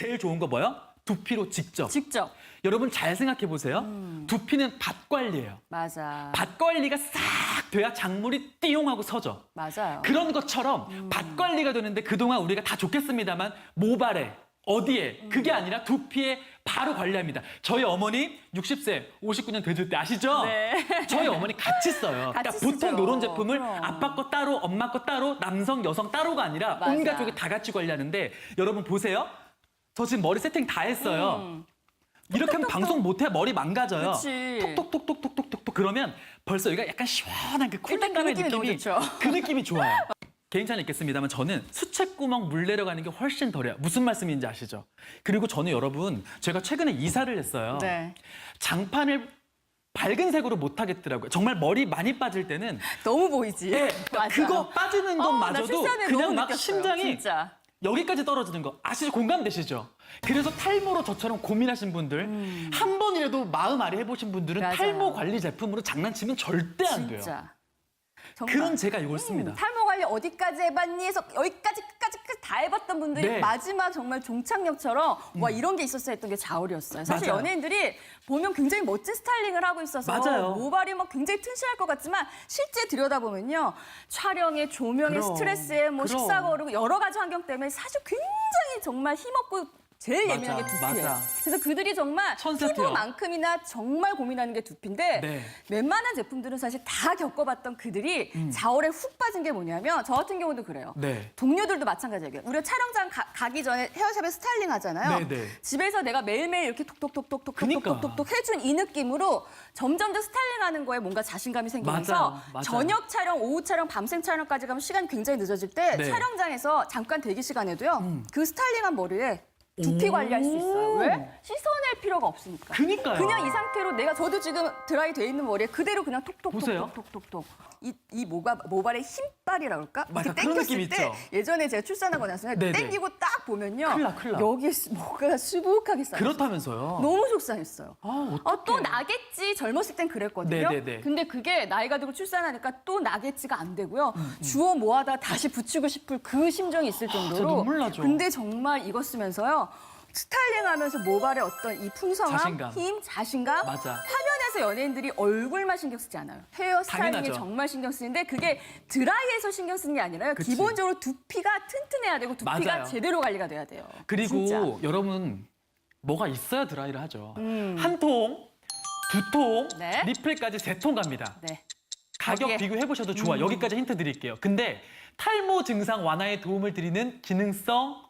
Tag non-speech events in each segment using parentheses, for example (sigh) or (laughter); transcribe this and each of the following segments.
제일 좋은 거 뭐요? 두피로 직접. 직접. 여러분 잘 생각해 보세요. 두피는 밭 관리예요. 맞아. 밭 관리가 싹 돼야 작물이 띠용하고 서져. 맞아요. 그런 것처럼 밭 관리가 되는데 그동안 우리가 다 좋겠습니다만 모발에 어디에 그게 아니라 두피에 바로 관리합니다. 저희 어머니 60세, 59년 되실 때 아시죠? 네. (laughs) 저희 어머니 같이 써요. 같이 그러니까 보통 쓰죠. 이런 제품을 그럼. 아빠 거 따로, 엄마 거 따로, 남성, 여성 따로가 아니라 온 맞아. 가족이 다 같이 관리하는데 여러분 보세요. 저 지금 머리 세팅 다 했어요. 음. 이렇게 하면 방송 못해 머리 망가져요. 그치. 톡톡톡톡톡톡톡 그러면 벌써 여기가 약간 시원한 그 쿨링감의 느낌이 너무 느낌이 좋죠. 그 느낌이 좋아요. (laughs) 개인 차는 있겠습니다만 저는 수채구멍 물 내려가는 게 훨씬 덜해요. 무슨 말씀인지 아시죠? 그리고 저는 여러분 제가 최근에 이사를 했어요. 네. 장판을 밝은 색으로 못 하겠더라고요. 정말 머리 많이 빠질 때는 너무 보이지. 예, 맞아. 그거 빠지는 어, 나 것마저도 출산에 그냥 막 느꼈어요, 심장이 진짜. 여기까지 떨어지는 거 아시죠? 공감되시죠? 그래서 탈모로 저처럼 고민하신 분들 한 번이라도 마음 아래 해보신 분들은 음. 맞아요. 탈모 관리 제품으로 장난치면 절대 안 돼요. 진짜. 정말. 그런 제가 이걸 씁니다. 음, 탈모 관리 어디까지 해봤니? 해서 여기까지 다 해봤던 분들이 네. 음. 마지막 정말 종착역처럼 와 이런 게 있었어 했던 게 자울이었어요. 사실 맞아요. 연예인들이 보면 굉장히 멋진 스타일링을 하고 있어서 맞아요. 모발이 막 굉장히 튼실할 것 같지만 실제 들여다보면요 촬영에 조명에 그럼, 스트레스에 뭐 그럼. 식사 거르고 여러 가지 환경 때문에 사실 굉장히 정말 힘없고 제일 맞아, 예민한 게 두피예요. 맞아. 그래서 그들이 정말 천세트요. 피부만큼이나 정말 고민하는 게 두피인데 네. 웬만한 제품들은 사실 다 겪어봤던 그들이 자월에 훅 빠진 게 뭐냐면 저 같은 경우도 그래요. 음. 네. 동료들도 마찬가지예요. 우리가 촬영장 가, 기 전에 헤어샵에 스타일링 하잖아요. 네, 네. 집에서 내가 매일매일 이렇게 톡톡톡톡톡 그니까. 톡톡톡톡 해준 이 느낌으로 점점 더 스타일링하는 거에 뭔가 자신감이 생기면서 맞아요, 맞아요. 저녁 촬영, 오후 촬영, 밤샘 촬영까지 가면 시간이 굉장히 늦어질 때 네. 음. 촬영장에서 잠깐 대기 시간에도요 그 스타일링한 머리에 두피 오. 관리할 수 있어요. 왜? 씻어낼 필요가 없으니까. 그니까요. 그냥 이 상태로 내가 저도 지금 드라이 돼 있는 머리에 그대로 그냥 보세요. 톡톡톡톡톡톡톡 이, 이 모가, 모발의 힘빨이라 그럴까? 맞아, 이렇게 그런 땡겼을 느낌 때 있죠. 예전에 제가 출산하고 나서 네네. 땡기고 딱 보면요. 큰일 나, 큰일 나. 여기 뭐가 수북하게 쌓여 그렇다면서요. 너무 속상했어요. 아, 어, 또 나겠지 젊었을 땐 그랬거든요. 네네네. 근데 그게 나이가 들고 출산하니까 또 나겠지가 안 되고요. 음, 주워 모아다 다시 붙이고 싶을 그 심정이 있을 정도로. 눈물 나죠. 근데 정말 이거 쓰면서요. 스타일링하면서 모발의 어떤 이 풍성함, 자신감. 힘, 자신감. 맞아. 화면에서 연예인들이 얼굴만 신경 쓰지 않아요. 헤어 스타일링에 당연하죠. 정말 신경 쓰는데 그게 드라이에서 신경 쓰는 게 아니라요. 그치. 기본적으로 두피가 튼튼해야 되고 두피가 맞아요. 제대로 관리가 돼야 돼요. 그리고 진짜. 여러분 뭐가 있어야 드라이를 하죠. 한 통, 두 통, 음. 네. 리필까지 세 통 갑니다. 네. 가격 거기에- 음. 비교해 보셔도 좋아. 요 여기까지 힌트 드릴게요. 근데 탈모 증상 완화에 도움을 드리는 기능성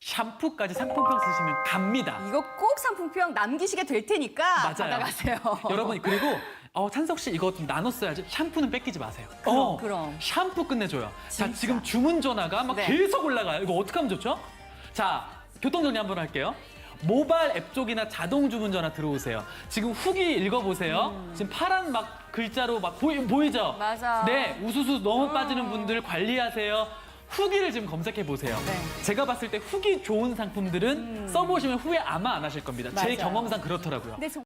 샴푸까지 상품평 쓰시면 갑니다. 이거 꼭 상품평 남기시게 될 테니까 맞아요. 받아가세요. (laughs) 여러분 그리고 어, 찬석 씨 이거 좀 나눠 써야지. 샴푸는 뺏기지 마세요. 그럼, 어, 그럼. 샴푸 끝내줘요. 자 진짜. 지금 주문 전화가 막 네. 계속 올라가요. 이거 어떻게 하면 좋죠? 자 교통 정리 한번 할게요. 모바일 앱 쪽이나 자동 주문 전화 들어오세요. 지금 후기 읽어보세요. 지금 파란 막 글자로 막 보이, 보이죠? 음. 맞아. 네, 우수수 너무 빠지는 분들 관리하세요. 후기를 지금 검색해 보세요. 네. 제가 봤을 때 후기 좋은 상품들은 써보시면 후회 아마 안 하실 겁니다. 제 맞아요. 경험상 그렇더라고요. 근데 정-